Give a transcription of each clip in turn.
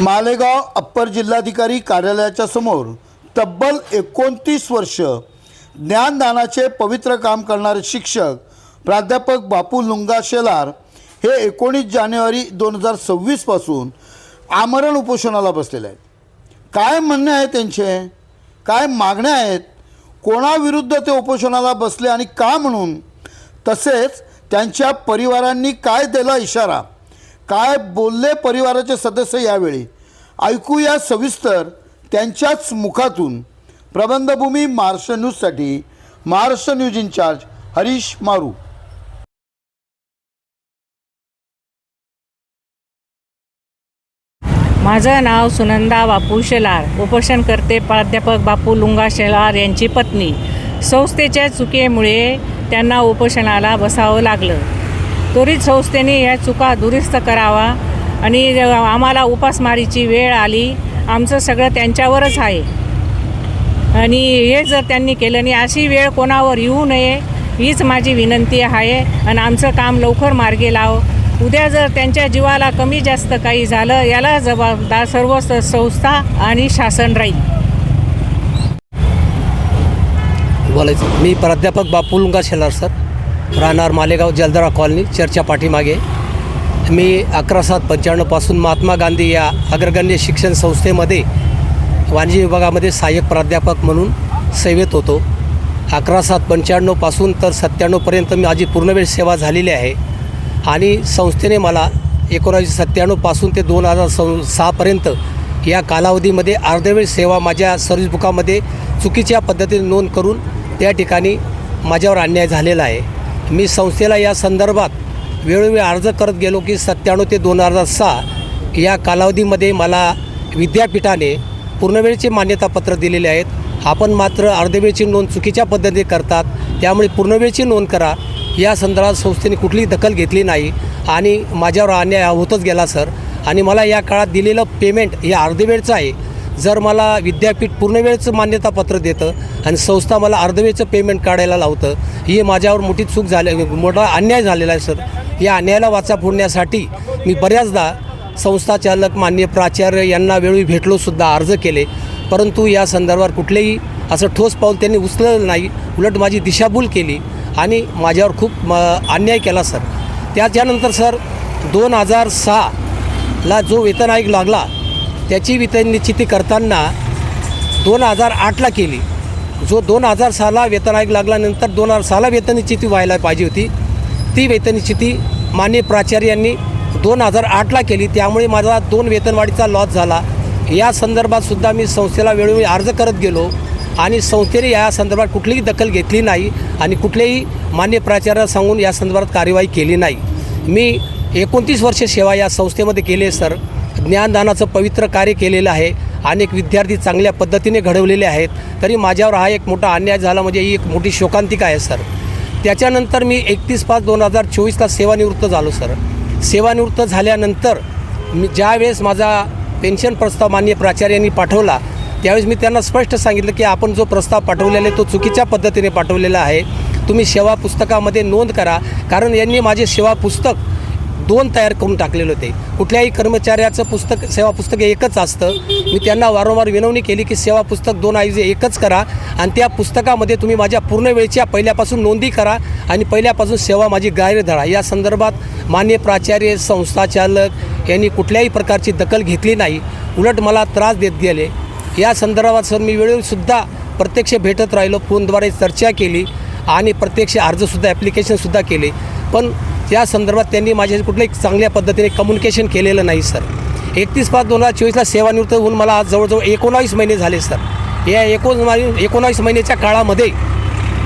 Malegaon upper जिल्हाधिकारी कार्यालयाच्या समोर तब्बल एकोणतीस वर्ष ज्ञानदानाचे पवित्र काम करणारे शिक्षक प्राध्यापक बापू लुंगा शेलार हे एकोणीस जानेवारी दोन हजार सव्वीसपासून आमरण उपोषणाला बसलेले आहेत. काय म्हणणे आहे त्यांचे? काय मागण्या आहेत? कोणाविरुद्ध ते उपोषणाला बसले आणि का म्हणून? तसेच त्यांच्या परिवारांनी काय दिला इशारा? काय बोलले परिवाराचे सदस्य यावेळी? ऐकूया सविस्तर त्यांच्याच मुखातून. प्रबंधभूमी महाराष्ट्र न्यूजसाठी महाराष्ट्र न्यूज इन्चार्ज हरीश मारू. माझं नाव सुनंदा बापू शेलार उपोषणकर्ते प्राध्यापक बापू लुंगा शेलार यांची पत्नी. संस्थेच्या चुकीमुळे त्यांना उपोषणाला बसावं लागलं. त्वरित संस्थेने या चुका दुरुस्त करावा आणि आम्हाला उपासमारीची वेळ आली. आमचं सगळं त्यांच्यावरच आहे. आणि हे जर त्यांनी केलं नाही अशी वेळ कोणावर येऊ नये हीच माझी विनंती आहे. आणि आमचं काम लवकर मार्गी लाव. उद्या जर त्यांच्या जीवाला कमी जास्त काही झालं याला जबाबदार सर्व संस्था आणि शासन राहील. बोलायचं. मी प्राध्यापक बापूलुंगा शेलार सर. राहणार मालेगाव जलदरा कॉलनी चर्चा पाठीमागे. मी अकरा सात पंच्याण्णवपासून महात्मा गांधी या अग्रगण्य शिक्षण संस्थेमध्ये वाणिज्य विभागामध्ये सहाय्यक प्राध्यापक म्हणून सेवेत होतो. अकरा सात पंच्याण्णवपासून तर सत्त्याण्णवपर्यंत मी माझी पूर्णवेळ सेवा झालेली आहे. आणि संस्थेने मला एकोणीसशे सत्त्याण्णवपासून ते दोन हजार सं सहापर्यंत या कालावधीमध्ये अर्धवेळ सेवा माझ्या सर्विस बुकामध्ये चुकीच्या पद्धतीने नोंद करून त्या ठिकाणी माझ्यावर अन्याय झालेला आहे. मी संस्थेला या संदर्भात वेळोवेळी अर्ज करत गेलो की सत्त्याण्णव ते दोन हजार सहा या कालावधीमध्ये मला विद्यापीठाने पूर्णवेळचे मान्यतापत्र दिलेले आहेत. आपण मात्र अर्धवेळची नोंद चुकीच्या पद्धतीने करतात. त्यामुळे पूर्णवेळची नोंद करा. या संदर्भात संस्थेने कुठलीही दखल घेतली नाही. आणि माझ्यावर अन्याय होतच गेला सर. आणि मला या काळात दिलेलं पेमेंट हे अर्धवेळचं आहे. जर मला विद्यापीठ पूर्णवेळचं मान्यतापत्र देतं आणि संस्था मला अर्धवेळचं पेमेंट काढायला लावतं ही माझ्यावर मोठी चूक झाली मोठा अन्याय झालेला आहे सर. या अन्यायाला वाचा फोडण्यासाठी मी बऱ्याचदा संस्था चालक मान्य प्राचार्य यांना वेळी भेटलोसुद्धा अर्ज केले. परंतु या संदर्भात कुठलेही असं ठोस पाऊल त्यांनी उचललं नाही. उलट माझी दिशाभूल केली आणि माझ्यावर खूप म अन्याय केला सर. त्याच्यानंतर सर दोन हजार सहाला जो वेतन आयोग लागला त्याची वेतन निश्चिती करताना दोन हजार आठला केली. जो दोन हजार सहाला वेतन आयोग लागल्यानंतर दोन हजार सहाला वेतन निश्चिती व्हायला पाहिजे होती. ती वेतन निश्चिती मान्य प्राचार्यांनी दोन हजार आठला केली. त्यामुळे माझा दोन वेतनवाढीचा लॉस झाला. या संदर्भातसुद्धा मी संस्थेला वेळोवेळी अर्ज करत गेलो आणि संस्थेने या संदर्भात कुठलीही दखल घेतली नाही आणि कुठलेही मान्य प्राचार्य सांगून या संदर्भात कार्यवाही केली नाही. मी एकोणतीस वर्ष सेवा या संस्थेमध्ये केली आहे सर. ज्ञानदानाचं पवित्र कार्य केलेलं आहे. अनेक विद्यार्थी चांगल्या पद्धतीने घडवलेले आहेत. तरी माझ्यावर हा एक मोठा अन्याय झाला म्हणजे ही एक मोठी शोकांतिका आहे सर. त्याच्यानंतर मी एकतीस पाच दोन हजार चोवीसला सेवानिवृत्त झालो सर. सेवानिवृत्त झाल्यानंतर मी ज्यावेळेस माझा पेन्शन प्रस्ताव मान्य प्राचार्यांनी पाठवला त्यावेळेस मी त्यांना स्पष्ट सांगितलं की आपण जो प्रस्ताव पाठवलेला आहे तो चुकीच्या पद्धतीने पाठवलेला आहे. तुम्ही सेवा पुस्तकामध्ये नोंद करा. कारण यांनी माझे सेवा पुस्तक दोन तयार करून टाकलेले होते. कुठल्याही कर्मचाऱ्याचं पुस्तक सेवा पुस्तक हे एकच असतं. मी त्यांना वारंवार विनवणी केली की सेवा पुस्तक दोन ऐवजी एकच करा आणि त्या पुस्तकामध्ये तुम्ही माझ्या पूर्ण वेळच्या पहिल्यापासून नोंदी करा आणि पहिल्यापासून सेवा माझी गायर धरा. या संदर्भात मान्य प्राचार्य संस्थाचालक यांनी कुठल्याही प्रकारची दखल घेतली नाही. उलट मला त्रास देत गेले. या संदर्भात सर मी वेळेवरसुद्धा प्रत्यक्ष भेटत राहिलो फोनद्वारे चर्चा केली आणि प्रत्यक्ष अर्जसुद्धा ॲप्लिकेशनसुद्धा केले. पण त्या संदर्भात त्यांनी माझ्याशी कुठल्याही चांगल्या पद्धतीने कम्युनिकेशन केलेलं नाही सर एकतीस पाच दोन हजार चोवीसला सेवानिवृत्त होऊन मला आज जवळजवळ एकोणावीस महिने झाले सर या एकोण एकोणावीस महिन्याच्या काळामध्ये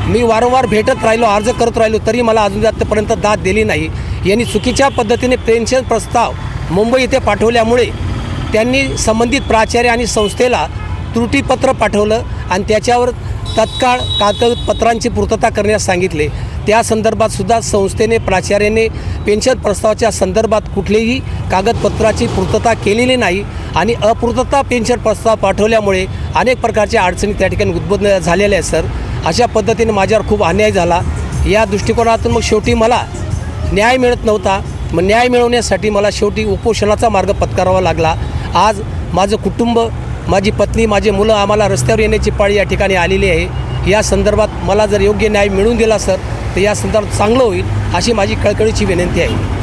मी वारंवार भेटत राहिलो अर्ज करत राहिलो तरी मला अजून आत्तापर्यंत दाद दिली नाही. यांनी चुकीच्या पद्धतीने पेन्शन प्रस्ताव मुंबई येथे पाठवल्यामुळे त्यांनी संबंधित प्राचार्य आणि संस्थेला त्रुटीपत्र पाठवलं आणि त्याच्यावर तत्काळ कागदपत्रांची पूर्तता करण्यास सांगितले. त्या संदर्भात सुद्धा संस्थेने प्राचार्याने पेन्शन प्रस्तावाच्या संदर्भात कुठलीही कागदपत्राची पूर्तता केलेली नाही आणि अपूर्तता पेन्शन प्रस्ताव पाठवल्यामुळे अनेक प्रकारच्या अडचणी त्या ठिकाणी उद्बोधन झालेल्या आहेत सर. अशा पद्धतीने माझ्यावर खूप अन्याय झाला. या दृष्टिकोनातून मग शेवटी मला न्याय मिळत नव्हता. मग न्याय मिळवण्यासाठी मला शेवटी उपोषणाचा मार्ग पत्करावा लागला. आज माझं कुटुंब माझी पत्नी माझे मुलं आम्हाला रस्त्यावर येण्याची पाळी या ठिकाणी आलेली आहे. या संदर्भात मला जर योग्य न्याय मिळून दिला सर तर या संदर्भात चांगलं होईल अशी माझी कळकळीची विनंती आहे.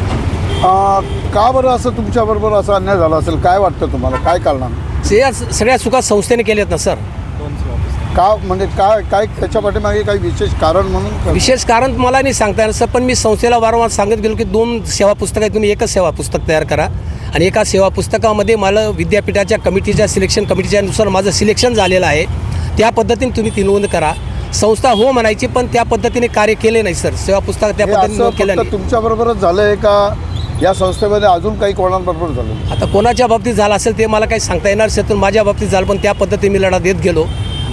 का बरं असं तुमच्याबरोबर असं अन्याय झाला असेल? काय वाटतं तुम्हाला? काय कारण से या सगळ्या चुका संस्थेने केल्यात ना सर. का म्हणजे काय काय त्याच्या पाठीमागे काही विशेष कारण म्हणून? विशेष कारण मला नाही सांगता येणार सर पण मी संस्थेला वारंवार सांगत गेलो की दोन सेवा पुस्तक आहेत तुम्ही एकच सेवा पुस्तक तयार करा. आणि एका सेवा पुस्तकामध्ये मला विद्यापीठाच्या कमिटीच्या सिलेक्शन कमिटीच्या नुसार माझं सिलेक्शन झालेलं आहे. त्या पद्धतीने तुम्ही ती नोंद करा. संस्था हो म्हणायची पण त्या पद्धतीने कार्य केले नाही सर. सेवा पुस्तक त्या पद्धतीने केलं नाही. तुमच्याबरोबरच झालंय का? या संस्थेमध्ये अजून काही कोणाबरोबर झालं आता कोणाच्या बाबतीत झालं असेल ते मला काही सांगता येणार तर माझ्या बाबतीत झालं पण त्या पद्धतीने मी लढा देत गेलो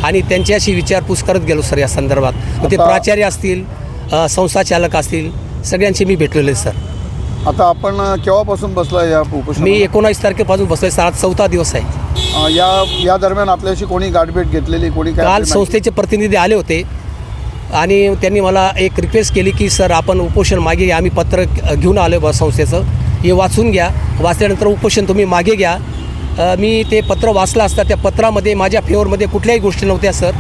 आणि त्यांच्याशी विचारपूस करत गेलो सर या संदर्भात. ते प्राचार्य असतील अ, संस्थाचालक असतील सगळ्यांशी मी भेटलेले सर. आता आपण केव्हापासून बसलाय या मी एकोणावीस तारखेपासून बसलोय सर. आज चौथा दिवस आहे. या या दरम्यान आपल्याशी कोणी गाठभेट घेतलेली कोणी काय काल आपली माहिती- संस्थेचे प्रतिनिधी आले होते आणि त्यांनी मला एक रिक्वेस्ट केली की सर आपण उपोषण मागे घ्या आम्ही पत्र घेऊन आलो बा संस्थेचं. हे वाचून घ्या. वाचल्यानंतर उपोषण तुम्ही मागे घ्या. अ, मी ते पत्र वाचलं असता त्या पत्रामध्ये माझ्या फेवरमध्ये कुठल्याही गोष्टी नव्हत्या सर.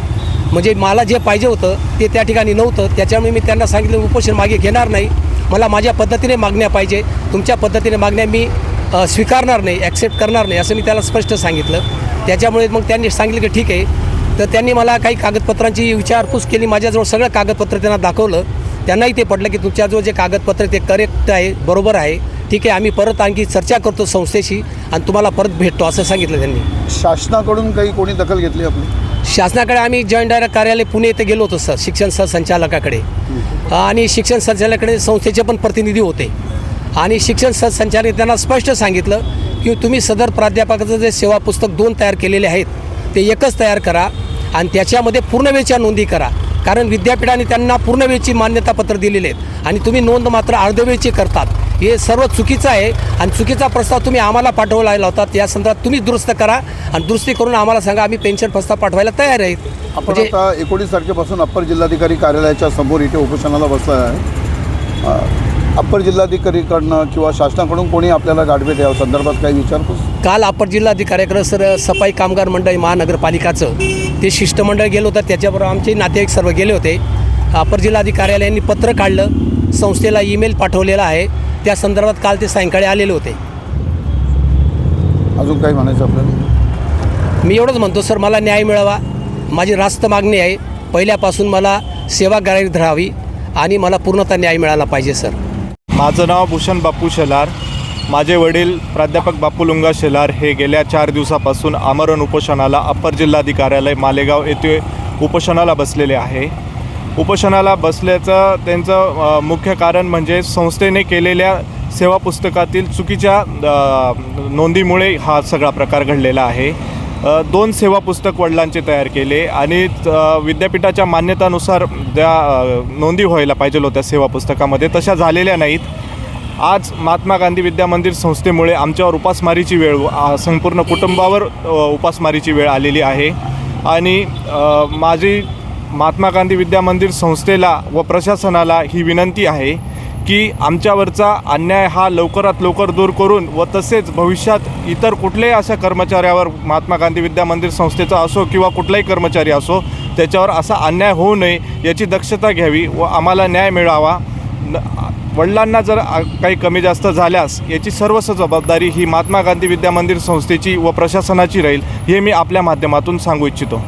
म्हणजे मला जे पाहिजे होतं ते त्या ठिकाणी नव्हतं. त्याच्यामुळे मी त्यांना सांगितलं उपोषण मागे घेणार नाही. मला माझ्या पद्धतीने मागण्या पाहिजे. तुमच्या पद्धतीने मागण्या मी स्वीकारणार नाही ॲक्सेप्ट करणार नाही असं मी त्याला स्पष्ट सांगितलं. त्याच्यामुळे मग त्यांनी सांगितलं की ठीक आहे. तर त्यांनी मला काही कागदपत्रांची विचारपूस केली माझ्याजवळ सगळं कागदपत्र त्यांना दाखवलं. त्यांनाही ते पडलं की तुमच्याजवळ जे कागदपत्र ते करेक्ट आहे बरोबर आहे. ठीक आहे आम्ही परत आणखी चर्चा करतो संस्थेशी आणि तुम्हाला परत भेटतो असं सांगितलं त्यांनी. शासनाकडून काही कोणी दखल घेतली आपली? शासनाकडे आम्ही जॉईंट डायरेक्ट कार्यालय पुणे येथे गेलो होतो सर शिक्षण संचालकाकडे. आणि शिक्षण संचालकाकडे संस्थेचे पण प्रतिनिधी होते. आणि शिक्षण संचालक त्यांना स्पष्ट सांगितलं की तुम्ही सदर प्राध्यापकाचं जे सेवा पुस्तक दोन तयार केलेले आहेत ते एकच तयार करा आणि त्याच्यामध्ये पूर्ण वेळच्या नोंदी करा. कारण विद्यापीठाने त्यांना पूर्ण वेळची मान्यतापत्र दिलेले आहेत आणि तुम्ही नोंद मात्र अर्धवेळची करतात. हे सर्व चुकीचं आहे आणि चुकीचा प्रस्ताव तुम्ही आम्हाला पाठवला होता या संदर्भात तुम्ही दुरुस्त करा आणि दुरुस्ती करून आम्हाला सांगा आम्ही पेन्शन प्रस्ताव पाठवायला तयार आहेत. आपण म्हणजे आता एकोणीस तारखेपासून अप्पर जिल्हाधिकारी कार्यालयाच्या समोर इथे उपोषणाला बसला आहे. अप्पर जिल्हाधिकारीकडनं किंवा शासनाकडून कोणी आपल्याला गाठभेट या संदर्भात काही विचारपूस काल अप्पर जिल्हाधिकाऱ्याकडे सर सफाई कामगार मंडळ महानगरपालिकाचं ते शिष्टमंडळ गेलं होतं. त्याच्याबरोबर आमचे नातेवाईक सर्व गेले होते. अप्पर जिल्हाधिकाऱ्यालयांनी पत्र काढलं. संस्थेला ईमेल पाठवलेला आहे. त्या संदर्भात काल ते सायंकाळी आलेले होते. अजून काही म्हणायचं आपल्याला? मी एवढंच म्हणतो सर मला न्याय मिळावा. माझी रास्त मागणी आहे. पहिल्यापासून मला सेवागारी धरावी आणि मला पूर्णतः न्याय मिळाला पाहिजे सर. माझं नाव भूषण बापू शेलार. माझे वडील प्राध्यापक बापू लुंगा शेलार हे गेल्या चार दिवसापासून आमरण उपोषणाला अप्पर जिल्हाधिकार्यालय मालेगाव येथे उपोषणाला बसलेले आहे. उपोषणाला बसल्याचं त्यांचं मुख्य कारण म्हणजे संस्थेने केलेल्या सेवा पुस्तकातील चुकीच्या नोंदीमुळे हा सगळा प्रकार घडलेला आहे. दोन सेवा पुस्तक वडिलांचे तयार केले आणि विद्यापीठाच्या मान्यतानुसार त्या नोंदी व्हायला पाहिजे होत्या सेवा पुस्तकामध्ये. तशा झालेल्या नाहीत. आज महात्मा गांधी विद्या मंदिर संस्थेमुळे आमच्यावर उपासमारीची वेळ संपूर्ण कुटुंबावर उपासमारीची वेळ आलेली आहे. आणि माझी महात्मा गांधी विद्या मंदिर संस्थेला व प्रशासनाला ही विनंती आहे की आमच्यावरचा अन्याय हा लवकरात लवकर दूर करून व तसेच भविष्यात इतर कुठल्याही अशा कर्मचाऱ्यावर महात्मा गांधी विद्या मंदिर संस्थेचा असो किंवा कुठलाही कर्मचारी असो त्याच्यावर असा अन्याय होऊ नये याची दक्षता घ्यावी व आम्हाला न्याय मिळावा. न वडिलांना जर काही कमी जास्त झाल्यास याची सर्वस्व जबाबदारी ही महात्मा गांधी विद्या मंदिर संस्थेची व प्रशासनाची राहील हे मी आपल्या माध्यमातून सांगू इच्छितो.